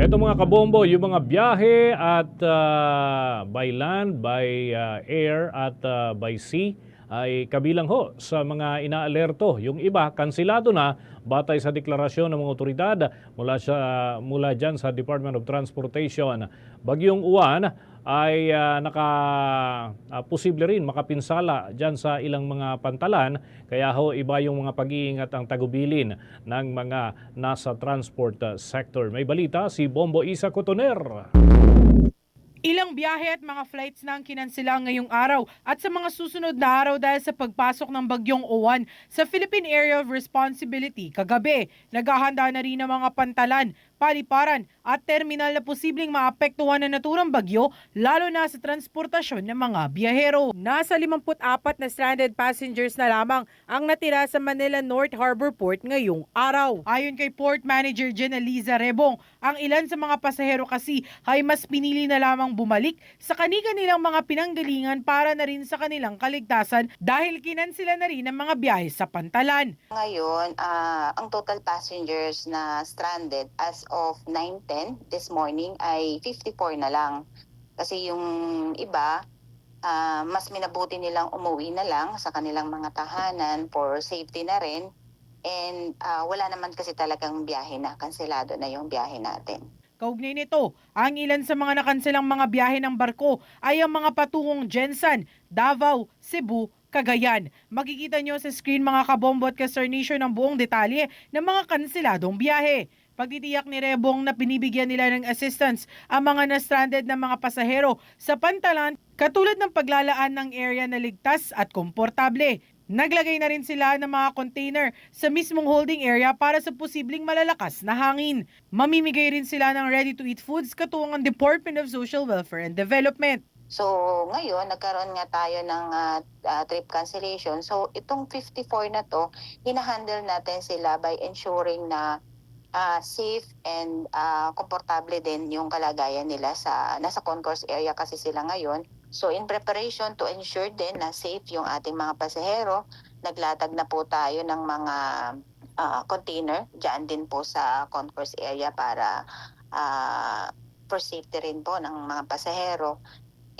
Ito mga kabombo, yung mga biyahe at ah, by land, by ah, air at ah, by sea ay kabilang ho sa mga inaalerto. Yung iba, kansilado na batay sa deklarasyon ng mga otoridad mula, sa, mula dyan sa Department of Transportation. Bagyong Uwan ay ah, naka ah, posible rin makapinsala dyan sa ilang mga pantalan kaya ho iba yung mga pag-iingat ang tagubilin ng mga nasa transport ah, sector. May balita si Bombo Isa Cotoner. Ilang biyahe at mga flights na ang kinansela ngayong araw at sa mga susunod na araw dahil sa pagpasok ng bagyong Owan sa Philippine Area of Responsibility kagabi. Naghahanda na rin ang mga pantalan, paliparan at terminal na posibleng maapektuhan ng naturang bagyo lalo na sa transportasyon ng mga biyahero. Nasa 54 na stranded passengers na lamang ang natira sa Manila North Harbor Port ngayong araw. Ayon kay Port Manager Jenaliza Rebong, ang ilan sa mga pasahero kasi ay mas pinili na lamang bumalik sa kanilang mga pinanggalingan para na rin sa kanilang kaligtasan dahil kinansila na rin ang mga biyahe sa pantalan. Ngayon, ah, ang total passengers na stranded as of 9:10 this morning ay 54 na lang. Kasi yung iba, ah, mas minabuti nilang umuwi na lang sa kanilang mga tahanan for safety na rin. And ah, wala naman kasi talagang biyahe na, kanselado na yung biyahe natin. Kaugnay nito, ang ilan sa mga nakanselang mga biyahe ng barko ay ang mga patungong Jensan, Davao, Cebu, Cagayan. Makikita nyo sa screen mga kabombo at kasarnisyo ng buong detalye ng mga kanseladong biyahe. Pagtitiyak ni Rebong na binibigyan nila ng assistance ang mga na-stranded na mga pasahero sa pantalan katulad ng paglalaan ng area na ligtas at komportable. Naglagay na rin sila ng mga container sa mismong holding area para sa posibleng malalakas na hangin. Mamimigay rin sila ng ready-to-eat foods katuwang ang Department of Social Welfare and Development. So, ngayon, nagkaroon nga tayo ng ah, ah, trip cancellation. So, itong 54 na to, hinahandle natin sila by ensuring na ah, safe and ah, komportable din yung kalagayan nila sa nasa concourse area kasi sila ngayon. So, in preparation to ensure din na safe yung ating mga pasahero, naglatag na po tayo ng mga ah, container dyan din po sa concourse area para ah, for safety rin po ng mga pasahero.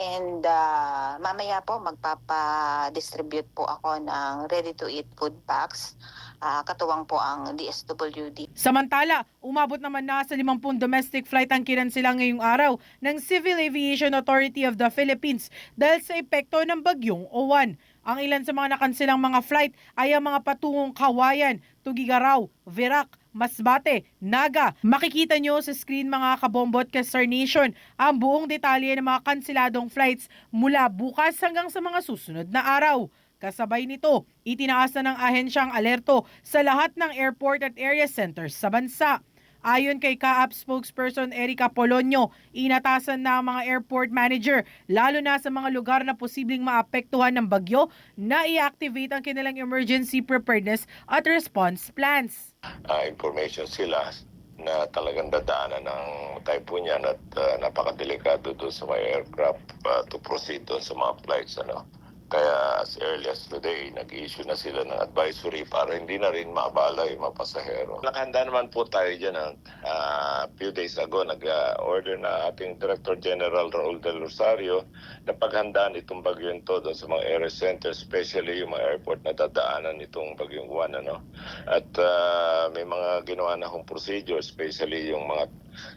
And ah, mamaya po magpapa-distribute po ako ng ready-to-eat food packs. Ah, katuwang po ang DSWD. Samantala, umabot naman na sa 50 domestic flight ang kinansela ngayong araw ng Civil Aviation Authority of the Philippines dahil sa epekto ng bagyong Owan. Ang ilan sa mga nakanselang mga flight ay ang mga patungong Kawayan, Tugigaraw, Verac, Masbate, Naga. Makikita nyo sa screen mga kabombot ka Star Nation ang buong detalye ng mga kanseladong flights mula bukas hanggang sa mga susunod na araw. Kasabay nito, itinaas na ng ahensyang alerto sa lahat ng airport at area centers sa bansa. Ayon kay CAAP spokesperson Erica Polonio, inatasan na ang mga airport manager, lalo na sa mga lugar na posibleng maapektuhan ng bagyo, na i-activate ang kanilang emergency preparedness at response plans. uh, information sila na talagang dadaanan ng typhoon yan at uh, napakadelikado doon sa mga aircraft uh, to proceed doon sa mga flights. Ano. Kaya as early as today, nag-issue na sila ng advisory para hindi na rin maabala yung mga pasahero. Nakahanda naman po tayo dyan. Ng, uh, few days ago, nag-order na ating Director General Raul Del Rosario na paghandaan itong bagyong to doon sa mga area centers, especially yung mga airport na dadaanan itong bagyong Juan. Ano? At ah, may mga ginawa na akong procedure, especially yung mga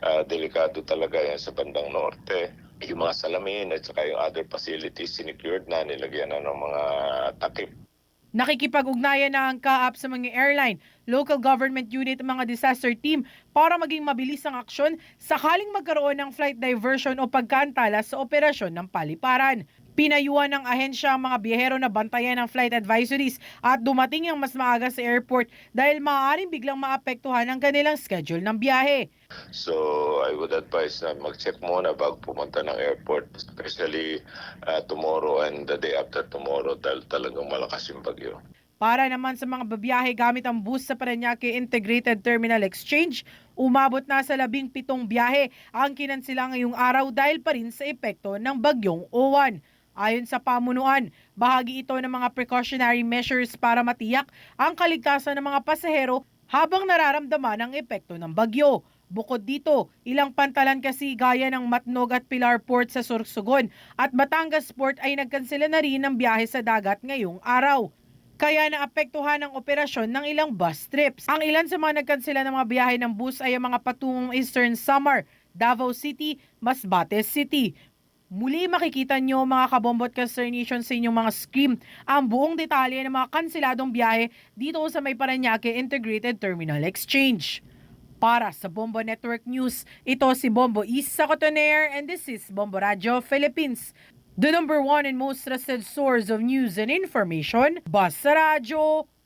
ah, delikado talaga yan sa bandang norte. Yung mga salamin at saka yung other facilities secured na, nilagyan na ng mga takip Nakikipag-ugnayan na ang CAAP sa mga airline, local government unit at mga disaster team para maging mabilis ang aksyon sakaling magkaroon ng flight diversion o pagkantala sa operasyon ng paliparan. Pinayuhan ng ahensya ang mga biyahero na bantayan ng flight advisories at dumating ang mas maaga sa airport dahil maaaring biglang maapektuhan ang kanilang schedule ng biyahe. So I would advise na mag-check muna bago pumunta ng airport, especially uh, tomorrow and the day after tomorrow dahil talagang malakas yung bagyo. Para naman sa mga babiyahe gamit ang bus sa Paranaque Integrated Terminal Exchange, umabot na sa labing pitong biyahe ang kinansila ngayong araw dahil pa rin sa epekto ng bagyong Owan. Ayon sa pamunuan, bahagi ito ng mga precautionary measures para matiyak ang kaligtasan ng mga pasahero habang nararamdaman ang epekto ng bagyo. Bukod dito, ilang pantalan kasi gaya ng Matnog at Pilar Port sa Sorsogon at Batangas Port ay nagkansela na rin ng biyahe sa dagat ngayong araw. Kaya naapektuhan ang operasyon ng ilang bus trips. Ang ilan sa mga nagkansela ng mga biyahe ng bus ay ang mga patungong Eastern Samar, Davao City, Masbate City. Muli makikita nyo mga kabombot Caster Nation sa inyong mga screen ang buong detalye ng mga kanseladong biyahe dito sa may Paranaque Integrated Terminal Exchange. Para sa Bombo Network News, ito si Bombo Isa Cotoner and this is Bombo Radio Philippines. The number one and most trusted source of news and information, Basta Radio